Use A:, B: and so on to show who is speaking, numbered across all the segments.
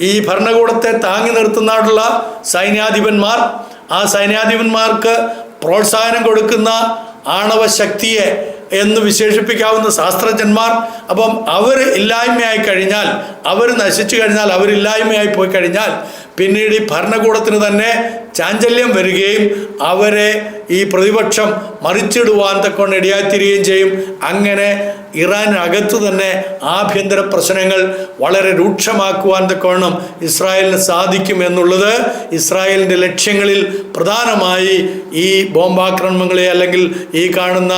A: ഈ ഭരണകൂടത്തെ താങ്ങി നിർത്തുന്നതിനുള്ള സൈന്യാധിപന്മാർ ആ സൈന്യാധിപന്മാർക്ക് പ്രോത്സാഹനം കൊടുക്കുന്ന ആണവ ശക്തിയെ എന്ന് വിശേഷിപ്പിക്കാവുന്ന ശാസ്ത്രജ്ഞന്മാർ അപ്പം അവർ ഇല്ലായ്മയായി കഴിഞ്ഞാൽ അവർ നശിച്ചു കഴിഞ്ഞാൽ അവരില്ലായ്മയായി പോയി കഴിഞ്ഞാൽ പിന്നീട് ഈ ഭരണകൂടത്തിന് തന്നെ ചാഞ്ചല്യം വരികയും അവരെ ഈ പ്രതിപക്ഷം മറിച്ചിടുവാൻ തക്കൊണ്ട് ഇടയാത്തിരിക്കുകയും ചെയ്യും. അങ്ങനെ ഇറാനകത്ത് തന്നെ ആഭ്യന്തര പ്രശ്നങ്ങൾ വളരെ രൂക്ഷമാക്കുവാൻ തക്കവണ്ണം ഇസ്രായേലിന് സാധിക്കും എന്നുള്ളത് ഇസ്രായേലിന്റെ ലക്ഷ്യങ്ങളിൽ പ്രധാനമായി ഈ ബോംബാക്രമണങ്ങളെ അല്ലെങ്കിൽ ഈ കാണുന്ന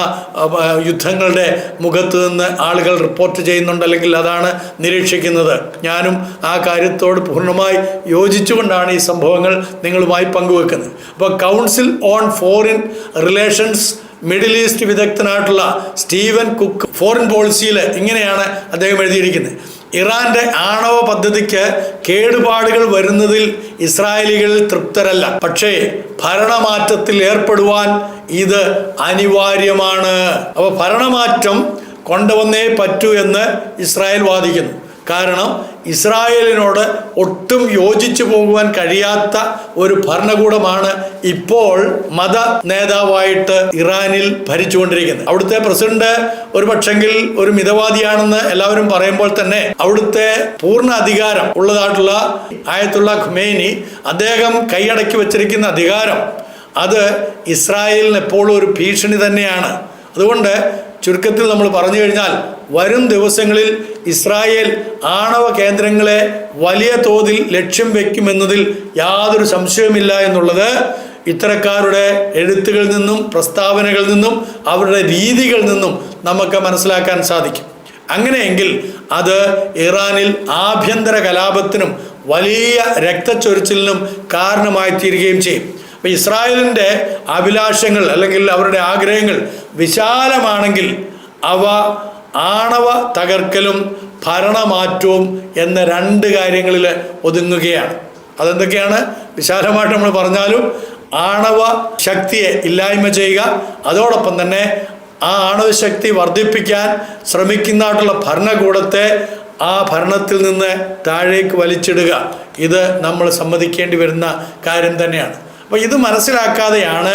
A: യുദ്ധങ്ങളുടെ മുഖത്ത് നിന്ന് ആളുകൾ റിപ്പോർട്ട് ചെയ്യുന്നുണ്ട് അല്ലെങ്കിൽ അതാണ് നിരീക്ഷിക്കുന്നത്. ഞാനും ആ കാര്യത്തോട് പൂർണമായി യോജിച്ചുകൊണ്ടാണ് ഈ സംഭവങ്ങൾ നിങ്ങളുമായി പങ്കുവെക്കുന്നത്. അപ്പോൾ council on foreign relations middle east വിദഗ്ധനായിട്ടുള്ള Steven Cook foreign പോളിസിയിൽ ഇങ്ങനെയാണ് അദ്ദേഹം എഴുതിയിരിക്കുന്നത്. ഇറാന്റെ ആണവ പദ്ധതിക്ക് കേടുപാടുകൾ വരുന്നതിൽ ഇസ്രായേലികൾ തൃപ്തരല്ല. പക്ഷേ ഭരണമാറ്റത്തിൽ ഏർപ്പെടുവാൻ ഇത് അനിവാര്യമാണ്. അപ്പോൾ ഭരണമാറ്റം കൊണ്ടുവന്നേ പറ്റൂ എന്ന് ഇസ്രായേൽ വാദിക്കുന്നു. കാരണം ഇസ്രായേലിനോട് ഒട്ടും യോജിച്ചു പോകുവാൻ കഴിയാത്ത ഒരു ഭരണകൂടമാണ് ഇപ്പോൾ മത നേതാവായിട്ട് ഇറാനിൽ ഭരിച്ചുകൊണ്ടിരിക്കുന്നത്. അവിടുത്തെ പ്രസിഡന്റ് ഒരു പക്ഷെങ്കിൽ ഒരു മിതവാദിയാണെന്ന് എല്ലാവരും പറയുമ്പോൾ തന്നെ അവിടുത്തെ പൂർണ അധികാരം ഉള്ളതായിട്ടുള്ള ആയത്തുള്ള ഖുമേനി അദ്ദേഹം കൈയടക്കി വച്ചിരിക്കുന്ന അധികാരം അത് ഇസ്രായേലിന് എപ്പോഴും ഒരു ഭീഷണി തന്നെയാണ്. അതുകൊണ്ട് ചുരുക്കത്തിൽ നമ്മൾ പറഞ്ഞു കഴിഞ്ഞാൽ വരും ദിവസങ്ങളിൽ ഇസ്രായേൽ ആണവ കേന്ദ്രങ്ങളെ വലിയ തോതിൽ ലക്ഷ്യം വെക്കുമെന്നതിൽ യാതൊരു സംശയവുമില്ല എന്നുള്ളത് ഇത്തരക്കാരുടെ എഴുത്തുകളിൽ നിന്നും പ്രസ്താവനകളിൽ നിന്നും അവരുടെ രീതികളിൽ നിന്നും നമുക്ക് മനസ്സിലാക്കാൻ സാധിക്കും. അങ്ങനെയെങ്കിൽ അത് ഇറാനിൽ ആഭ്യന്തര കലാപത്തിനും വലിയ രക്തച്ചൊരിച്ചിലിനും കാരണമായി തീരുകയും ചെയ്യും. അപ്പോൾ ഇസ്രായേലിന്റെ അഭിലാഷങ്ങൾ അല്ലെങ്കിൽ അവരുടെ ആഗ്രഹങ്ങൾ വിശാലമാണെങ്കിൽ അവ ആണവ തകർക്കലും ഭരണമാറ്റവും എന്ന രണ്ട് കാര്യങ്ങളിൽ ഒതുങ്ങുകയാണ്. അതെന്തൊക്കെയാണ്? വിശാലമായിട്ട് നമ്മൾ പറഞ്ഞാലും ആണവ ശക്തിയെ ഇല്ലായ്മ ചെയ്യുക. അതോടൊപ്പം തന്നെ ആ ആണവ ശക്തി വർദ്ധിപ്പിക്കാൻ ശ്രമിക്കുന്നതായിട്ടുള്ള ഭരണകൂടത്തെ ആ ഭരണത്തിൽ നിന്ന് താഴേക്ക് വലിച്ചിടുക. ഇത് നമ്മൾ സമ്മതിക്കേണ്ടി വരുന്ന കാര്യം തന്നെയാണ്. അപ്പോൾ ഇത് മനസ്സിലാക്കാതെയാണ്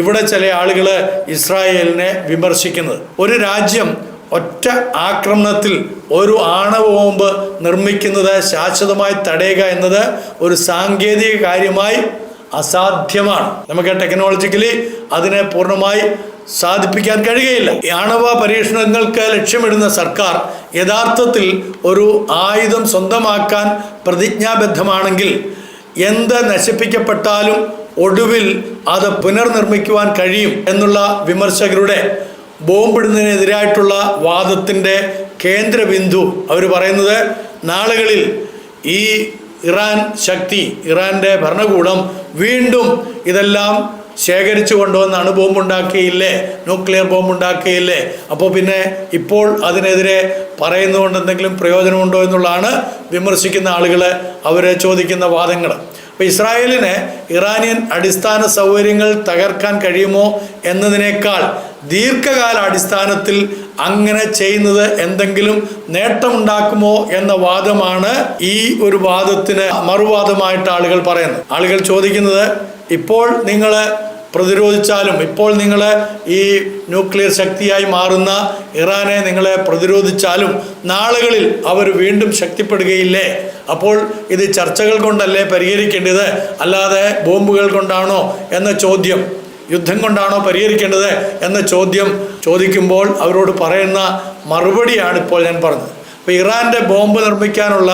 A: ഇവിടെ ചില ആളുകൾ ഇസ്രായേലിനെ വിമർശിക്കുന്നത്. ഒരു രാജ്യം ഒറ്റ ആക്രമണത്തിൽ ഒരു ആണവ ബോംബ് നിർമ്മിക്കുന്നത് ശാശ്വതമായി തടയുക എന്നത് ഒരു സാങ്കേതിക കാര്യമായി അസാധ്യമാണ്. നമുക്ക് ടെക്നോളജിക്കലി അതിനെ പൂർണമായി സാധിപ്പിക്കാൻ കഴിയുകയില്ല. ആണവ പരീക്ഷണങ്ങൾക്ക് ലക്ഷ്യമിടുന്ന സർക്കാർ യഥാർത്ഥത്തിൽ ഒരു ആയുധം സ്വന്തമാക്കാൻ പ്രതിജ്ഞാബദ്ധമാണെങ്കിൽ എന്ത് നശിപ്പിക്കപ്പെട്ടാലും ഒടുവിൽ അത് പുനർനിർമ്മിക്കുവാൻ കഴിയും എന്നുള്ള വിമർശകരുടെ ബോംബിടുന്നതിനെതിരായിട്ടുള്ള വാദത്തിന്റെ കേന്ദ്രബിന്ദു അവർ പറയുന്നത് നാളുകളിൽ ഈ ഇറാൻ ശക്തി ഇറാന്റെ ഭരണകൂടം വീണ്ടും ഇതെല്ലാം ശേഖരിച്ചു കൊണ്ടുവന്നാണ് ബോംബുണ്ടാക്കിയില്ലേ ന്യൂക്ലിയർ ബോംബ് ഉണ്ടാക്കിയില്ലേ അപ്പോൾ പിന്നെ ഇപ്പോൾ അതിനെതിരെ പറയുന്നതുകൊണ്ട് എന്തെങ്കിലും പ്രയോജനമുണ്ടോ എന്നുള്ളതാണ് വിമർശിക്കുന്ന ആളുകൾ അവരെ ചോദിക്കുന്ന വാദങ്ങൾ അപ്പോൾ ഇസ്രായേലിന് ഇറാനിയൻ അടിസ്ഥാന സൗകര്യങ്ങൾ തകർക്കാൻ കഴിയുമോ എന്നതിനേക്കാൾ ദീർഘകാല അടിസ്ഥാനത്തിൽ അങ്ങനെ ചെയ്യുന്നത് എന്തെങ്കിലും നേട്ടമുണ്ടാക്കുമോ എന്ന വാദമാണ് ഈ ഒരു വാദത്തിന് മറുവാദമായിട്ട് ആളുകൾ പറയുന്നത്. ആളുകൾ ചോദിക്കുന്നത് ഇപ്പോൾ നിങ്ങൾ പ്രതിരോധിച്ചാലും ഇപ്പോൾ നിങ്ങൾ ഈ ന്യൂക്ലിയർ ശക്തിയായി മാറുന്ന ഇറാനെ നിങ്ങളെ പ്രതിരോധിച്ചാലും നാളുകളിൽ അവർ വീണ്ടും ശക്തിപ്പെടുകയില്ലേ? അപ്പോൾ ഇത് ചർച്ചകൾ കൊണ്ടല്ലേ പരിഹരിക്കേണ്ടത്? അല്ലാതെ ബോംബുകൾ കൊണ്ടാണോ എന്ന ചോദ്യം യുദ്ധം കൊണ്ടാണോ പരിഹരിക്കേണ്ടത് എന്ന ചോദ്യം ചോദിക്കുമ്പോൾ അവരോട് പറയുന്ന മറുപടിയാണ് ഇപ്പോൾ ഞാൻ പറഞ്ഞത്. അപ്പോൾ ഇറാന്റെ ബോംബ് നിർമ്മിക്കാനുള്ള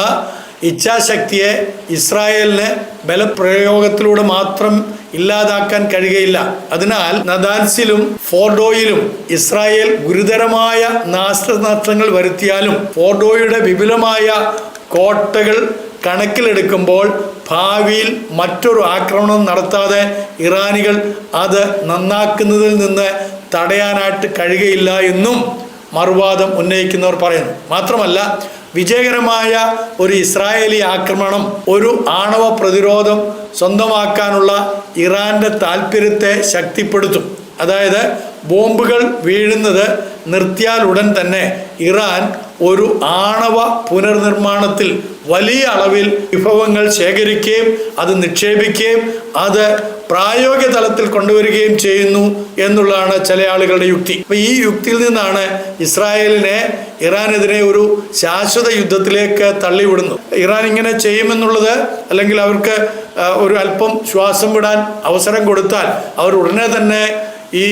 A: ഇച്ഛാശക്തിയെ ഇസ്രായേലിന് ബലപ്രയോഗത്തിലൂടെ മാത്രം ഇല്ലാതാക്കാൻ കഴിയുകയില്ല. അതിനാൽ നദാൻസിലും ഫോർഡോയിലും ഇസ്രായേൽ ഗുരുതരമായ നാശനഷ്ടങ്ങൾ വരുത്തിയാലും ഫോർഡോയുടെ വിപുലമായ കോട്ടകൾ കണക്കിലെടുക്കുമ്പോൾ ഭാവിയിൽ മറ്റൊരു ആക്രമണം നടത്താതെ ഇറാനികൾ അത് നന്നാക്കുന്നതിൽ നിന്ന് തടയാനായിട്ട് കഴിയുകയില്ല എന്നും മറുവാദം ഉന്നയിക്കുന്നവർ പറയുന്നു. മാത്രമല്ല വിജയകരമായ ഒരു ഇസ്രായേലി ആക്രമണം ഒരു ആണവ പ്രതിരോധം സ്വന്തമാക്കാനുള്ള ഇറാന്റെ താല്പര്യത്തെ ശക്തിപ്പെടുത്തും. അതായത് ബോംബുകൾ വീഴുന്നത് നിർത്തിയാൽ ഉടൻ തന്നെ ഇറാൻ ഒരു ആണവ പുനർനിർമ്മാണത്തിൽ വലിയ അളവിൽ വിഭവങ്ങൾ ശേഖരിക്കുകയും അത് നിക്ഷേപിക്കുകയും അത് പ്രായോഗിക തലത്തിൽ കൊണ്ടുവരികയും ചെയ്യുന്നു എന്നുള്ളതാണ് ചില ആളുകളുടെ യുക്തി. അപ്പൊ ഈ യുക്തിയിൽ നിന്നാണ് ഇസ്രായേലിനെ ഇറാനെതിരെ ഒരു ശാശ്വത യുദ്ധത്തിലേക്ക് തള്ളിവിടുന്നു. ഇറാൻ ഇങ്ങനെ ചെയ്യുമെന്നുള്ളത് അല്ലെങ്കിൽ അവർക്ക് ഒരു അല്പം ശ്വാസം വിടാൻ അവസരം കൊടുത്താൽ അവർ ഉടനെ തന്നെ ഈ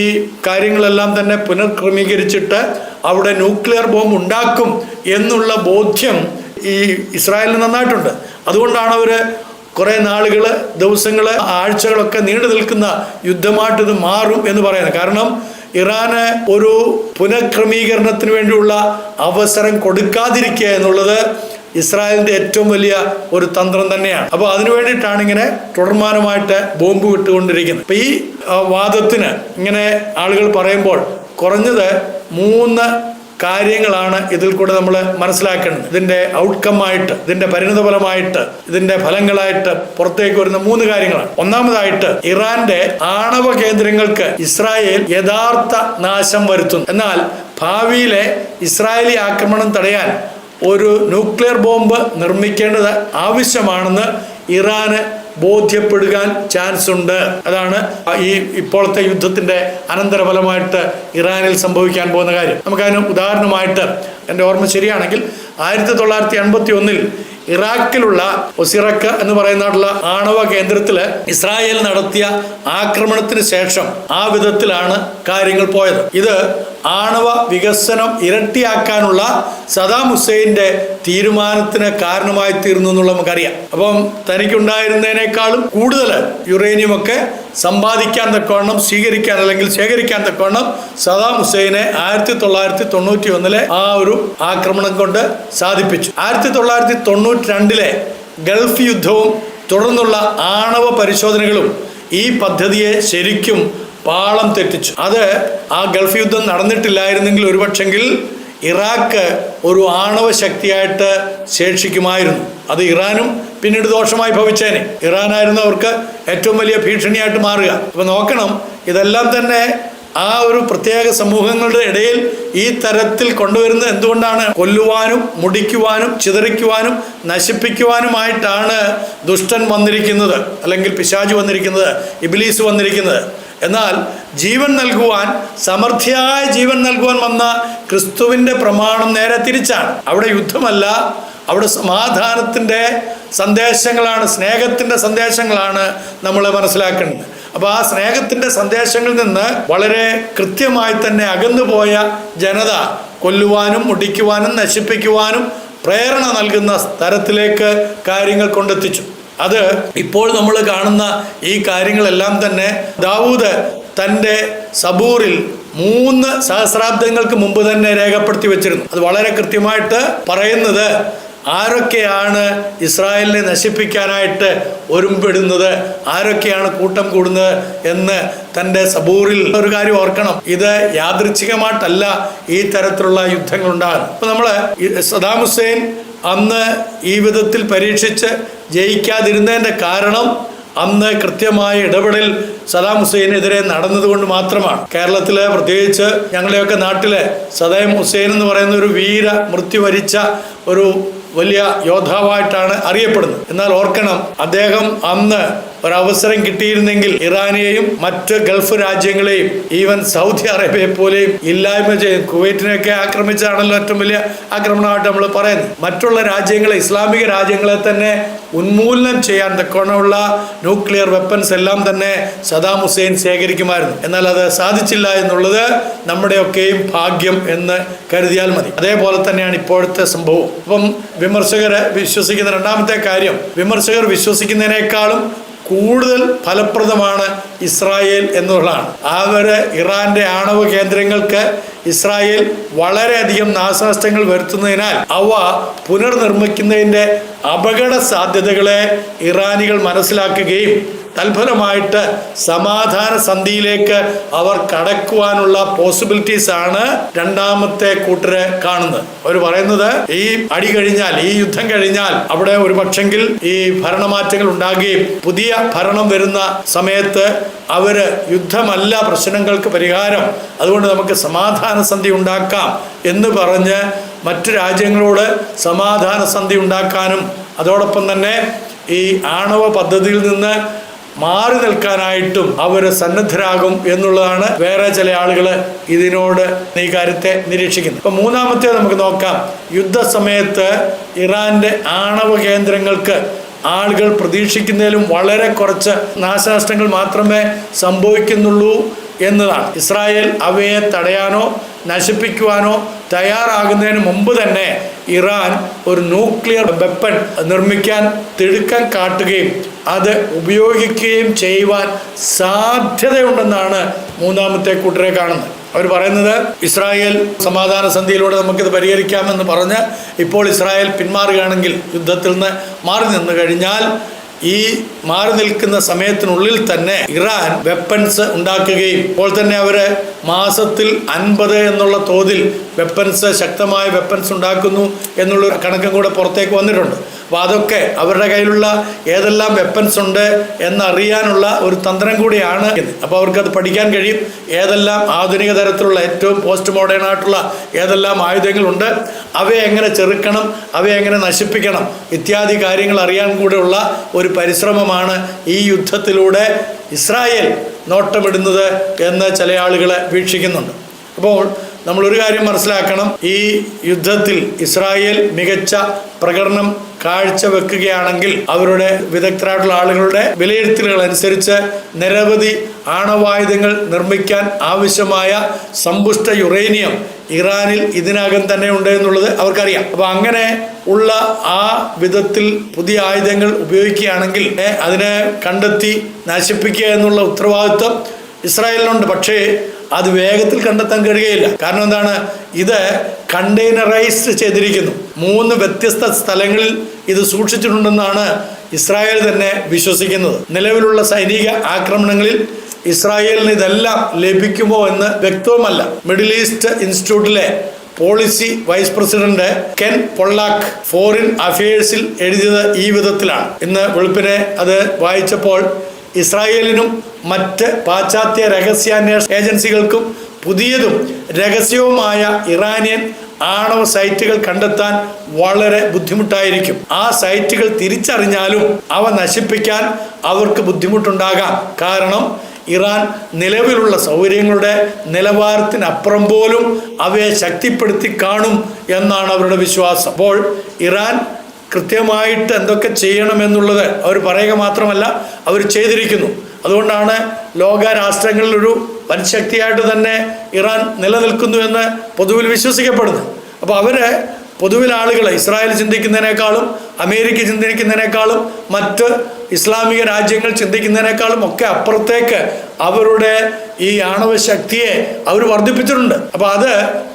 A: കാര്യങ്ങളെല്ലാം തന്നെ പുനർക്രമീകരിച്ചിട്ട് അവിടെ ന്യൂക്ലിയർ ബോംബ് ഉണ്ടാക്കും എന്നുള്ള ബോധ്യം ഈ ഇസ്രായേലിന് നന്നായിട്ടുണ്ട്. അതുകൊണ്ടാണ് അവർ കുറേ നാളുകൾ ദിവസങ്ങൾ ആഴ്ചകളൊക്കെ നീണ്ടു നിൽക്കുന്ന യുദ്ധമായിട്ട് ഇത് മാറും എന്ന് പറയുന്നത്. കാരണം ഇറാന് ഒരു പുനഃക്രമീകരണത്തിന് വേണ്ടിയുള്ള അവസരം കൊടുക്കാതിരിക്കുക എന്നുള്ളത് ഇസ്രായേലിന്റെ ഏറ്റവും വലിയ ഒരു തന്ത്രം തന്നെയാണ്. അപ്പോൾ അതിനു വേണ്ടിയിട്ടാണ് ഇങ്ങനെ തുടർമാനമായിട്ട് ബോംബ് വിട്ടുകൊണ്ടിരിക്കുന്നത്. അപ്പൊ ഈ വാദത്തിന് ഇങ്ങനെ ആളുകൾ പറയുമ്പോൾ കുറഞ്ഞത് മൂന്ന് കാര്യങ്ങളാണ് ഇതിൽ കൂടെ നമ്മൾ മനസ്സിലാക്കേണ്ടത്. ഇതിന്റെ ഔട്ട്കമായിട്ട് ഇതിന്റെ പരിണിതഫലമായിട്ട് ഇതിന്റെ ഫലങ്ങളായിട്ട് പുറത്തേക്ക് വരുന്ന മൂന്ന് കാര്യങ്ങളാണ്. ഒന്നാമതായിട്ട് ഇറാന്റെ ആണവ കേന്ദ്രങ്ങൾക്ക് ഇസ്രായേൽ യഥാർത്ഥ നാശം വരുത്തുന്നു. എന്നാൽ ഭാവിയിലെ ഇസ്രായേലി ആക്രമണം തടയാൻ ഒരു ന്യൂക്ലിയർ ബോംബ് നിർമ്മിക്കേണ്ടത് ആവശ്യമാണെന്ന് ഇറാന് ബോധ്യപ്പെടുകാൻ ചാൻസ് ഉണ്ട്. അതാണ് ഈ ഇപ്പോഴത്തെ യുദ്ധത്തിന്റെ അനന്തരഫലമായിട്ട് ഇറാനിൽ സംഭവിക്കാൻ പോകുന്ന കാര്യം. നമുക്കതിന് ഉദാഹരണമായിട്ട് എന്റെ ഓർമ്മ ശരിയാണെങ്കിൽ ആയിരത്തി തൊള്ളായിരത്തി എൺപത്തി ഒന്നിൽ ഇറാഖിലുള്ള ഒസിറക്ക് എന്ന് പറയുന്ന ആണവ കേന്ദ്രത്തിൽ ഇസ്രായേൽ നടത്തിയ ആക്രമണത്തിന് ശേഷം ആ വിധത്തിലാണ് കാര്യങ്ങൾ പോയത്. ഇത് ആണവ വികസനം ഇരട്ടിയാക്കാനുള്ള സദാം ഹുസൈന്റെ തീരുമാനത്തിന് കാരണമായി തീർന്നു എന്നുള്ള നമുക്കറിയാം. അപ്പം തനിക്കുണ്ടായിരുന്നതിനേക്കാളും കൂടുതൽ യുറേനിയം ഒക്കെ സമ്പാദിക്കാൻ തക്കവണ്ണം സ്വീകരിക്കാൻ അല്ലെങ്കിൽ ശേഖരിക്കാൻ തക്കവണ്ണം സദാം ഹുസൈനെ ആയിരത്തി തൊള്ളായിരത്തി തൊണ്ണൂറ്റി ഒന്നിലെ ആ ഒരു ആക്രമണം കൊണ്ട് സാധിപ്പിച്ചു. ആയിരത്തി തൊള്ളായിരത്തി തൊണ്ണൂറ്റി രണ്ടിലെ ഗൾഫ് യുദ്ധവും തുടർന്നുള്ള ആണവ പരിശോധനകളും ഈ പദ്ധതിയെ ശരിക്കും പാളം തെറ്റിച്ചു. അത് ആ ഗൾഫ് യുദ്ധം നടന്നിട്ടില്ലായിരുന്നെങ്കിൽ ഒരുപക്ഷെങ്കിൽ ഇറാഖ് ഒരു ആണവ ശക്തിയായിട്ട് ശേഷിക്കുമായിരുന്നു. അത് ഇറാനും പിന്നീട് ദോഷമായി ഭവിച്ചേനെ. ഇറാനായിരുന്നു അവർക്ക് ഏറ്റവും വലിയ ഭീഷണിയായിട്ട് മാറുക. അപ്പം നോക്കണം ഇതെല്ലാം തന്നെ ആ ഒരു പ്രത്യേക സമൂഹങ്ങളുടെ ഇടയിൽ ഈ തരത്തിൽ കൊണ്ടുവരുന്നത് എന്തുകൊണ്ടാണ്? കൊല്ലുവാനും മുടിക്കുവാനും ചിതറിക്കുവാനും നശിപ്പിക്കുവാനുമായിട്ടാണ് ദുഷ്ടൻ വന്നിരിക്കുന്നത്. അല്ലെങ്കിൽ പിശാജ് വന്നിരിക്കുന്നത് ഇബിലീസ് വന്നിരിക്കുന്നത്. എന്നാൽ ജീവൻ നൽകുവാൻ സമർത്ഥിയായ ജീവൻ നൽകുവാൻ വന്ന ക്രിസ്തുവിന്റെ പ്രമാണം നേരെ തിരിച്ചാണ്. അവിടെ യുദ്ധമല്ല അവിടെ സമാധാനത്തിന്റെ സന്ദേശങ്ങളാണ് സ്നേഹത്തിന്റെ സന്ദേശങ്ങളാണ് നമ്മൾ മനസ്സിലാക്കേണ്ടത്. അപ്പോൾ ആ സ്നേഹത്തിന്റെ സന്ദേശങ്ങളിൽ നിന്ന് വളരെ കൃത്യമായി തന്നെ അകന്നുപോയ ജനത കൊല്ലുവാനും മുടിക്കുവാനും നശിപ്പിക്കുവാനും പ്രേരണ നൽകുന്ന തരത്തിലേക്ക് കാര്യങ്ങൾ കൊണ്ടെത്തിച്ചു. അത് ഇപ്പോൾ നമ്മൾ കാണുന്ന ഈ കാര്യങ്ങളെല്ലാം തന്നെ ദാവൂദ് തന്റെ സബൂറിൽ മൂന്ന് സഹസ്രാബ്ദങ്ങൾക്ക് മുമ്പ് തന്നെ രേഖപ്പെടുത്തി വെച്ചിരുന്നു. അത് വളരെ കൃത്യമായിട്ട് പറയുന്നത് ആരൊക്കെയാണ് ഇസ്രായേലിനെ നശിപ്പിക്കാനായിട്ട് ഒരുമ്പെടുന്നത് ആരൊക്കെയാണ് കൂട്ടം കൂടുന്നത് എന്ന് തന്റെ സബൂറിൽ ഒരു കാര്യം ഓർക്കണം. ഇത് യാദൃച്ഛികമായിട്ടല്ല ഈ തരത്തിലുള്ള യുദ്ധങ്ങൾ ഉണ്ടാകുന്നത് ഇപ്പം നമ്മൾ സദാം ഹുസൈൻ അന്ന് ഈ വിധത്തിൽ പരീക്ഷിച്ച് ജയിക്കാതിരുന്നതിന്റെ കാരണം അന്ന് കൃത്യമായ ഇടപെടൽ സദാം ഹുസൈനെതിരെ നടന്നതുകൊണ്ട് മാത്രമാണ്. കേരളത്തിലെ പ്രത്യേകിച്ച് ഞങ്ങളുടെയൊക്കെ നാട്ടിലെ സദാം ഹുസൈൻ എന്ന് പറയുന്ന ഒരു വീര മൃത്യു വരിച്ച ഒരു വലിയ യോദ്ധാവായിട്ടാണ് അറിയപ്പെടുന്നത്. എന്നാൽ ഓർക്കണം അദ്ദേഹം അന്ന് ഒരവസരം കിട്ടിയിരുന്നെങ്കിൽ ഇറാനെയും മറ്റ് ഗൾഫ് രാജ്യങ്ങളെയും ഈവൻ സൗദി അറേബ്യയെ പോലെയും ഇല്ലായ്മ ചെയ്യും. കുവൈറ്റിനെയൊക്കെ ആക്രമിച്ചാണല്ലോ ഏറ്റവും വലിയ ആക്രമണമായിട്ട് നമ്മൾ പറയുന്നത്. മറ്റുള്ള രാജ്യങ്ങളെ ഇസ്ലാമിക രാജ്യങ്ങളെ തന്നെ ഉന്മൂലനം ചെയ്യാൻ തക്കവണ്ണമുള്ള ന്യൂക്ലിയർ വെപ്പൻസ് എല്ലാം തന്നെ സദാം ഹുസൈൻ ശേഖരിക്കുമായിരുന്നു. എന്നാൽ അത് സാധിച്ചില്ല എന്നുള്ളത് നമ്മുടെയൊക്കെയും ഭാഗ്യം എന്ന് കരുതിയാൽ മതി. അതേപോലെ തന്നെയാണ് ഇപ്പോഴത്തെ സംഭവം അപ്പം വിമർശകർ വിശ്വസിക്കുന്ന രണ്ടാമത്തെ കാര്യം വിമർശകർ വിശ്വസിക്കുന്നതിനേക്കാളും കൂടുതൽ ഫലപ്രദമാണ് ഇസ്രായേൽ എന്നുള്ളതാണ്. അവർ ഇറാന്റെ ആണവ കേന്ദ്രങ്ങൾക്ക് ഇസ്രായേൽ വളരെയധികം നാശനഷ്ടങ്ങൾ വരുത്തുന്നതിനാൽ അവ പുനർനിർമ്മിക്കുന്നതിന്റെ അപകട സാധ്യതകളെ ഇറാനികൾ മനസ്സിലാക്കുകയും തൽഫലമായിട്ട് സമാധാന സന്ധിയിലേക്ക് അവർ കടക്കുവാനുള്ള പോസിബിലിറ്റീസ് ആണ് രണ്ടാമത്തെ കൂട്ടര് കാണുന്നത്. അവർ പറയുന്നത് ഈ അടി കഴിഞ്ഞാൽ ഈ യുദ്ധം കഴിഞ്ഞാൽ അവിടെ ഒരു പക്ഷെങ്കിൽ ഈ ഭരണമാറ്റങ്ങൾ ഉണ്ടാകുകയും പുതിയ ഭരണം വരുന്ന സമയത്ത് അവർ യുദ്ധമല്ല പ്രശ്നങ്ങൾക്ക് പരിഹാരം അതുകൊണ്ട് നമുക്ക് സമാധാന സന്ധി ഉണ്ടാക്കാം എന്ന് പറഞ്ഞ് മറ്റു രാജ്യങ്ങളോട് സമാധാന സന്ധി ഉണ്ടാക്കാനും അതോടൊപ്പം തന്നെ ഈ ആണവ പദ്ധതിയിൽ നിന്ന് മാറി നിൽക്കാനായിട്ടും അവർ സന്നദ്ധരാകും എന്നുള്ളതാണ് വേറെ ചില ആളുകൾ ഇതിനോട് ഈ കാര്യത്തെ നിരീക്ഷിക്കുന്നത്. ഇപ്പം മൂന്നാമത്തെ നമുക്ക് നോക്കാം. യുദ്ധസമയത്ത് ഇറാന്റെ ആണവ കേന്ദ്രങ്ങൾക്ക് ആളുകൾ പ്രതീക്ഷിക്കുന്നതിലും വളരെ കുറച്ച് നാശനഷ്ടങ്ങൾ മാത്രമേ സംഭവിക്കുന്നുള്ളൂ എന്നതാണ്. ഇസ്രായേൽ അവയെ തടയാനോ നശിപ്പിക്കുവാനോ തയ്യാറാകുന്നതിന് മുമ്പ് തന്നെ ഇറാൻ ഒരു ന്യൂക്ലിയർ വെപ്പൺ നിർമ്മിക്കാൻ തിടുക്കം കാട്ടുകയും അത് ഉപയോഗിക്കുകയും ചെയ്യുവാൻ സാധ്യതയുണ്ടെന്നാണ് മൂന്നാമത്തെ കൂട്ടരെ കാണുന്നത്. അവർ പറയുന്നത് ഇസ്രായേൽ സമാധാന സന്ധിയിലൂടെ നമുക്കിത് പരിഹരിക്കാമെന്ന് പറഞ്ഞ് ഇപ്പോൾ ഇസ്രായേൽ പിന്മാറുകയാണെങ്കിൽ യുദ്ധത്തിൽ നിന്ന് മാറി നിന്ന് കഴിഞ്ഞാൽ ഈ മാറി നിൽക്കുന്ന സമയത്തിനുള്ളിൽ തന്നെ ഇറാൻ വെപ്പൻസ് ഉണ്ടാക്കുകയും ഇപ്പോൾ തന്നെ അവർ മാസത്തിൽ അൻപത് എന്നുള്ള തോതിൽ വെപ്പൻസ് ശക്തമായ വെപ്പൻസ് ഉണ്ടാക്കുന്നു എന്നുള്ള കണക്കും കൂടെ പുറത്തേക്ക് വന്നിട്ടുണ്ട്. അപ്പോൾ അതൊക്കെ അവരുടെ കയ്യിലുള്ള ഏതെല്ലാം വെപ്പൻസ് ഉണ്ട് എന്നറിയാനുള്ള ഒരു തന്ത്രം കൂടിയാണ് അപ്പോൾ അവർക്കത് പഠിക്കാൻ കഴിയും. ഏതെല്ലാം ആധുനിക തരത്തിലുള്ള ഏറ്റവും പോസ്റ്റ് മോഡേൺ ആയിട്ടുള്ള ഏതെല്ലാം ആയുധങ്ങളുണ്ട് അവയെ എങ്ങനെ ചെറുക്കണം അവയെ എങ്ങനെ നശിപ്പിക്കണം ഇത്യാദി കാര്യങ്ങൾ അറിയാൻ കൂടെയുള്ള ഒരു പരിശ്രമമാണ് ഈ യുദ്ധത്തിലൂടെ ഇസ്രായേൽ നോട്ടമിടുന്നത് എന്ന് ചില ആളുകളെ വീക്ഷിക്കുന്നുണ്ട്. അപ്പോൾ നമ്മളൊരു കാര്യം മനസ്സിലാക്കണം. ഈ യുദ്ധത്തിൽ ഇസ്രായേൽ മികച്ച പ്രകടനം കാഴ്ചവെക്കുകയാണെങ്കിൽ അവരുടെ വിദഗ്ധരായിട്ടുള്ള ആളുകളുടെ വിലയിരുത്തലുകൾ അനുസരിച്ച് നിരവധി ആണവായുധങ്ങൾ നിർമ്മിക്കാൻ ആവശ്യമായ സമ്പുഷ്ട യുറേനിയം ഇറാനിൽ ഇതിനകം തന്നെ ഉണ്ട് എന്നുള്ളത് അവർക്കറിയാം. അപ്പൊ അങ്ങനെ ഉള്ള ആ വിധത്തിൽ പുതിയ ആയുധങ്ങൾ ഉപയോഗിക്കുകയാണെങ്കിൽ അതിനെ കണ്ടെത്തി നശിപ്പിക്കുക എന്നുള്ള ഉത്തരവാദിത്വം ഇസ്രായേലിനുണ്ട്. പക്ഷേ അത് വേഗത്തിൽ കണ്ടെത്താൻ കഴിയുകയില്ല. കാരണം എന്താണ്? ഇത് കണ്ടെയ്നറൈസ്ഡ് ചെയ്തിരിക്കുന്നു. മൂന്ന് വ്യത്യസ്ത സ്ഥലങ്ങളിൽ ഇത് സൂക്ഷിച്ചിട്ടുണ്ടെന്നാണ് ഇസ്രായേൽ തന്നെ വിശ്വസിക്കുന്നത്. നിലവിലുള്ള സൈനിക ആക്രമണങ്ങളിൽ ഇസ്രായേലിന് ഇതെല്ലാം ലഭിക്കുമോ എന്ന് വ്യക്തവുമല്ല. മിഡിൽ ഈസ്റ്റ് ഇൻസ്റ്റിറ്റ്യൂട്ടിലെ policy vice president Ken Pollack foreign അഫയേഴ്സിൽ എഴുതിയത് ഈ വിധത്തിലാണ്. ഇന്ന് വെളുപ്പിനെ അത് വായിച്ചപ്പോൾ ഇസ്രായേലിനും മറ്റ് പാശ്ചാത്യ രഹസ്യാന്വേഷണ ഏജൻസികൾക്കും പുതിയതും രഹസ്യവുമായ ഇറാനിയൻ ആണവ സൈറ്റുകൾ കണ്ടെത്താൻ വളരെ ബുദ്ധിമുട്ടായിരിക്കും. ആ സൈറ്റുകൾ തിരിച്ചറിഞ്ഞാലും അവ നശിപ്പിക്കാൻ അവർക്ക് ബുദ്ധിമുട്ടുണ്ടാകാം. കാരണം ഇറാൻ നിലവിലുള്ള സൗകര്യങ്ങളുടെ നിലവാരത്തിനപ്പുറം പോലും അവയെ ശക്തിപ്പെടുത്തി കാണും എന്നാണ് അവരുടെ വിശ്വാസം. അപ്പോൾ ഇറാൻ കൃത്യമായിട്ട് എന്തൊക്കെ ചെയ്യണമെന്നുള്ളത് അവർ പറയുക മാത്രമല്ല അവർ ചെയ്തിരിക്കുന്നു. അതുകൊണ്ടാണ് ലോക രാഷ്ട്രങ്ങളിലൊരു വൻശക്തിയായിട്ട് തന്നെ ഇറാൻ നിലനിൽക്കുന്നു എന്ന് പൊതുവിൽ വിശ്വസിക്കപ്പെടുന്നു അപ്പോൾ അവർ പൊതുവിൽ ആളുകൾ ഇസ്രായേൽ ചിന്തിക്കുന്നതിനേക്കാളും അമേരിക്ക ചിന്തിക്കുന്നതിനേക്കാളും മറ്റ് ഇസ്ലാമിക രാജ്യങ്ങൾ ചിന്തിക്കുന്നതിനേക്കാളും ഒക്കെ അപ്പുറത്തേക്ക് അവരുടെ ഈ ആണവ ശക്തിയെ അവർ വർദ്ധിപ്പിച്ചിട്ടുണ്ട്. അപ്പോൾ അത്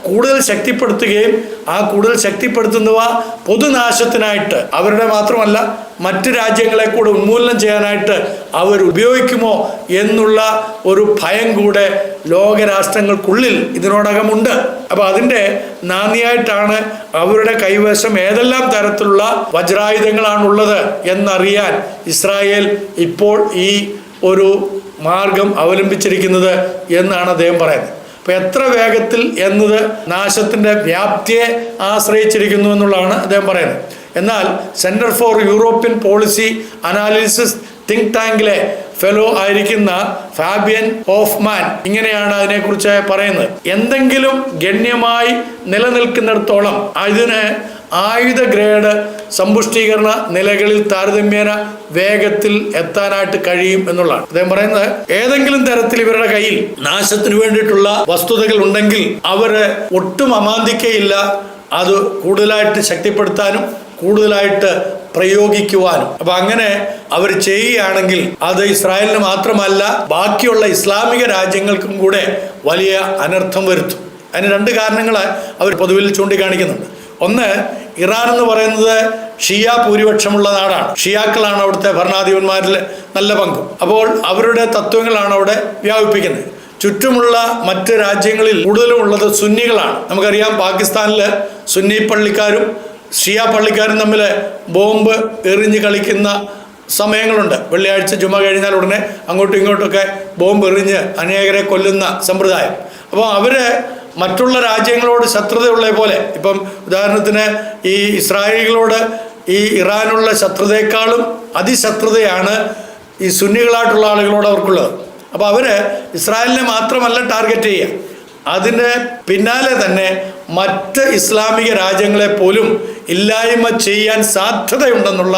A: കൂടുതൽ ശക്തിപ്പെടുത്തുകയും ആ കൂടുതൽ ശക്തിപ്പെടുത്തുന്നവ പൊതുനാശത്തിനായിട്ട് അവരുടെ മാത്രമല്ല മറ്റ് രാജ്യങ്ങളെ കൂടെ ഉന്മൂലനം ചെയ്യാനായിട്ട് അവർ ഉപയോഗിക്കുമോ എന്നുള്ള ഒരു ഭയം കൂടെ ലോകരാഷ്ട്രങ്ങൾക്കുള്ളിൽ ഇതിനോടകമുണ്ട്. അപ്പോൾ അതിന്റെ നാന്ദിയായിട്ടാണ് അവരുടെ കൈവശം ഏതെല്ലാം തരത്തിലുള്ള വജ്രായുധങ്ങളാണുള്ളത് എന്നറിയാൻ ഇസ്രായേൽ ഇപ്പോൾ ഈ ഒരു മാർഗം അവലംബിച്ചിരിക്കുന്നത് എന്നാണ് അദ്ദേഹം പറയുന്നത്. അപ്പൊ എത്ര വേഗത്തിൽ എന്നത് നാശത്തിന്റെ വ്യാപ്തിയെ ആശ്രയിച്ചിരിക്കുന്നു എന്നുള്ളതാണ് അദ്ദേഹം പറയുന്നത്. എന്നാൽ centre for European policy analysis think ടാങ്കിലെ fellow ആയിരിക്കുന്ന ഫാബിയൻ ഹോഫ്മാൻ ഇങ്ങനെയാണ് അതിനെക്കുറിച്ച് പറയുന്നത്. എന്തെങ്കിലും ഗണ്യമായി നിലനിൽക്കുന്നിടത്തോളം അതിന് ആയുധ ഗ്രേഡ് സമ്പുഷ്ടീകരണ നിലകളിൽ താരതമ്യേന വേഗത്തിൽ എത്താനായിട്ട് കഴിയും എന്നുള്ളതാണ്. അദ്ദേഹം പറയുന്നത് ഏതെങ്കിലും തരത്തിൽ ഇവരുടെ കയ്യിൽ നാശത്തിന് വേണ്ടിയിട്ടുള്ള വസ്തുതകൾ ഉണ്ടെങ്കിൽ അവർ ഒട്ടും അമാന്തിക്കയില്ല. അത് കൂടുതലായിട്ട് ശക്തിപ്പെടുത്താനും കൂടുതലായിട്ട് പ്രയോഗിക്കുവാനും. അപ്പൊ അങ്ങനെ അവർ ചെയ്യുകയാണെങ്കിൽ അത് ഇസ്രായേലിന് മാത്രമല്ല ബാക്കിയുള്ള ഇസ്ലാമിക രാജ്യങ്ങൾക്കും കൂടെ വലിയ അനർത്ഥം വരുത്തും. അതിന് രണ്ട് കാരണങ്ങൾ അവർ പൊതുവിൽ ചൂണ്ടിക്കാണിക്കുന്നുണ്ട്. ഒന്ന് ഇറാൻ എന്ന് പറയുന്നത് ഷിയ ഭൂരിപക്ഷമുള്ള നാടാണ്. ഷിയാക്കളാണ് അവിടുത്തെ ഭരണാധിപന്മാരിൽ നല്ല പങ്കും. അപ്പോൾ അവരുടെ തത്വങ്ങളാണ് അവിടെ വ്യാപിപ്പിക്കുന്നത്. ചുറ്റുമുള്ള മറ്റ് രാജ്യങ്ങളിൽ കൂടുതലും ഉള്ളത് സുന്നികളാണ്. നമുക്കറിയാം പാകിസ്ഥാനിൽ സുന്നി പള്ളിക്കാരും ഷിയ പള്ളിക്കാരും തമ്മിൽ ബോംബ് എറിഞ്ഞ് കളിക്കുന്ന സമയങ്ങളുണ്ട്. വെള്ളിയാഴ്ച ജുമ കഴിഞ്ഞാൽ ഉടനെ അങ്ങോട്ടും ഇങ്ങോട്ടൊക്കെ ബോംബ് എറിഞ്ഞ് അനേകരെ കൊല്ലുന്ന സമ്പ്രദായം. അപ്പോൾ അവർ മറ്റുള്ള രാജ്യങ്ങളോട് ശത്രുതയുള്ള പോലെ ഇപ്പം ഉദാഹരണത്തിന് ഈ ഇസ്രായേലികളോട് ഈ ഇറാനുള്ള ശത്രുതയെക്കാളും അതിശത്രുതയാണ് ഈ സുന്നികളായിട്ടുള്ള ആളുകളോട് അവർക്കുള്ളത്. അപ്പോൾ അവർ ഇസ്രായേലിനെ മാത്രമല്ല ടാർഗറ്റ് ചെയ്യുക. അതിന് പിന്നാലെ തന്നെ മറ്റ് ഇസ്ലാമിക രാജ്യങ്ങളെ പോലും ഇല്ലായ്മ ചെയ്യാൻ സാധ്യതയുണ്ടെന്നുള്ള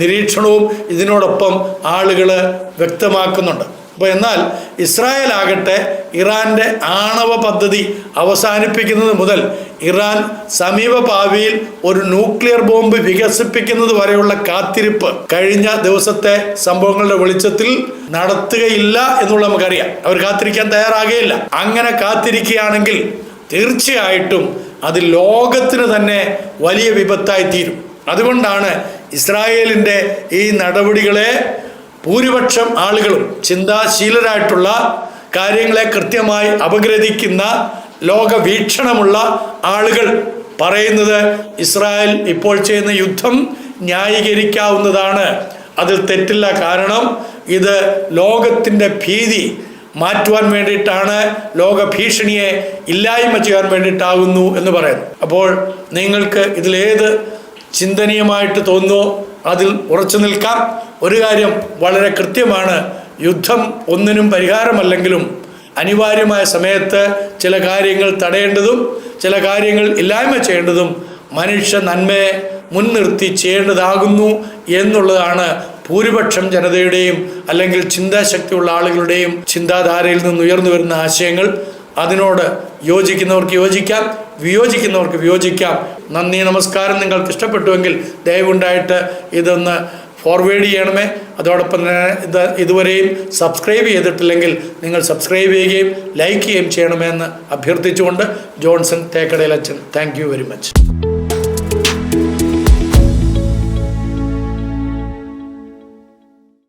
A: നിരീക്ഷണവും ഇതിനോടൊപ്പം ആളുകൾ വ്യക്തമാക്കുന്നുണ്ട്. അപ്പോൾ എന്നാൽ ഇസ്രായേൽ ആകട്ടെ ഇറാന്റെ ആണവ പദ്ധതി അവസാനിപ്പിക്കുന്നത് മുതൽ ഇറാൻ സമീപ ഭാവിയിൽ ഒരു ന്യൂക്ലിയർ ബോംബ് വികസിപ്പിക്കുന്നത് വരെയുള്ള കാത്തിരിപ്പ് കഴിഞ്ഞ ദിവസത്തെ സംഭവങ്ങളുടെ വെളിച്ചത്തിൽ നടത്തുകയില്ല എന്നുള്ള നമുക്കറിയാം. അവർ കാത്തിരിക്കാൻ തയ്യാറാകുകയില്ല അങ്ങനെ കാത്തിരിക്കുകയാണെങ്കിൽ തീർച്ചയായിട്ടും അത് ലോകത്തിന് തന്നെ വലിയ വിപത്തായി തീരും. അതുകൊണ്ടാണ് ഇസ്രായേലിന്റെ ഈ നടപടികളെ ഭൂരിപക്ഷം ആളുകളും ചിന്താശീലരായിട്ടുള്ള കാര്യങ്ങളെ കൃത്യമായി അപഗ്രഥിക്കുന്ന ലോകവീക്ഷണമുള്ള ആളുകൾ പറയുന്നത് ഇസ്രായേൽ ഇപ്പോൾ ചെയ്യുന്ന യുദ്ധം ന്യായീകരിക്കാവുന്നതാണ്. അതിൽ തെറ്റില്ല. കാരണം ഇത് ലോകത്തിന്റെ ഭീതി മാറ്റുവാൻ വേണ്ടിയിട്ടാണ് ലോക ഭീഷണിയെ ഇല്ലായ്മ ചെയ്യാൻ വേണ്ടിയിട്ടാകുന്നു എന്ന് പറയുന്നു. അപ്പോൾ നിങ്ങൾക്ക് ഇതിലേത് ചിന്തനീയമായിട്ട് തോന്നുന്നോ? അതിൽ ഉറച്ചു നിൽക്കാം. ഒരു കാര്യം വളരെ കൃത്യമാണ്. യുദ്ധം ഒന്നിനും പരിഹാരമല്ലെങ്കിലും അനിവാര്യമായ സമയത്ത് ചില കാര്യങ്ങൾ തടയേണ്ടതും ചില കാര്യങ്ങൾ ഇല്ലായ്മ ചെയ്യേണ്ടതും മനുഷ്യ നന്മയെ മുൻനിർത്തി ചെയ്യേണ്ടതാകുന്നു എന്നുള്ളതാണ് ഭൂരിപക്ഷം ജനതയുടെയും അല്ലെങ്കിൽ ചിന്താശക്തിയുള്ള ആളുകളുടെയും ചിന്താധാരയിൽ നിന്ന് ഉയർന്നു വരുന്ന ആശയങ്ങൾ. അതിനോട് യോജിക്കുന്നവർക്ക് യോജിക്കാം വിയോജിക്കുന്നവർക്ക് വിയോജിക്കാം. നന്ദി നമസ്കാരം. നിങ്ങൾക്ക് ഇഷ്ടപ്പെട്ടുവെങ്കിൽ ദയവുണ്ടായിട്ട് ഇതൊന്ന് ഫോർവേഡ് ചെയ്യണമേ. അതോടൊപ്പം തന്നെ ഇത് ഇതുവരെയും സബ്സ്ക്രൈബ് ചെയ്തിട്ടില്ലെങ്കിൽ നിങ്ങൾ സബ്സ്ക്രൈബ് ചെയ്യുകയും ലൈക്ക് ചെയ്യുകയും ചെയ്യണമെന്ന് അഭ്യർത്ഥിച്ചുകൊണ്ട് Johnson Thekkadayilachan. Thank you very much